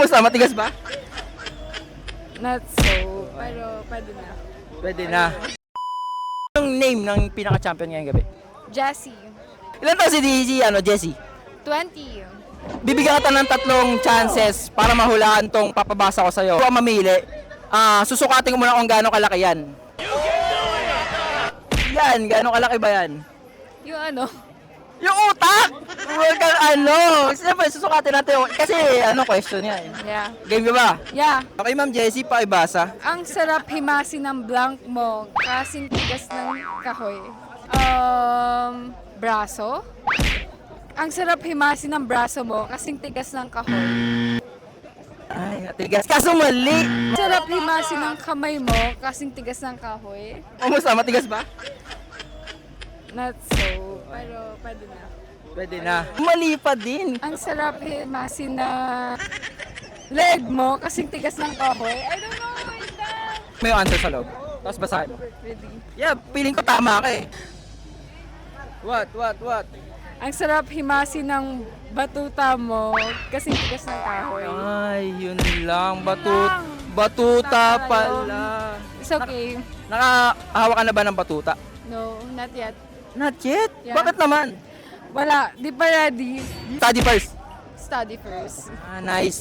Kumusta? Matigas ba? Not so, pero pwede na. Pwede na. Anong name ng pinaka-champion ngayong gabi? Jessie, Ilan taon si DJ, ano, Jessie? 20. Bibigyan kita ng tatlong chances para mahulaan tong papabasa ko sa'yo. Kung ang mamili, ah, susukatin ko muna kung gaano kalaki yan. Yan, gaano kalaki ba yan? Yung ano, Yung utak! Huwag kang ano! Siyempre, susukatin natin. yung- Kasi, ano, question yan. yeah. Game ka ba? Yeah, Okay, Ma'am Jessie, pakibasa. ang sarap himasin ng blank mo kasing tigas ng kahoy. Um, braso? Ang sarap himasin ng braso mo kasing tigas ng kahoy. Ay, matigas. Kaso mali! Ang sarap himasin ng kamay mo kasing tigas ng kahoy. Kumusta? Matigas ba? Not so, pero pwede na. Pwede na. Mali pa din. Ang sarap himasin na leg mo kasing tigas ng kahoy. I don't know, wait lang. May answer sa loob. Tapos basahin mo. Ready? Yeah, feeling ko tama ka eh. What, what, what? Ang sarap himasin ng batuta mo kasing tigas ng kahoy. Ay, yun lang. Batut lang. batuta Tama pala. It's okay. Nakahawa ka na ba ng batuta? No, not yet. Not yet. Yeah. Bakit naman? Wala, di pa ready. Study first. Study first. Ah, nice.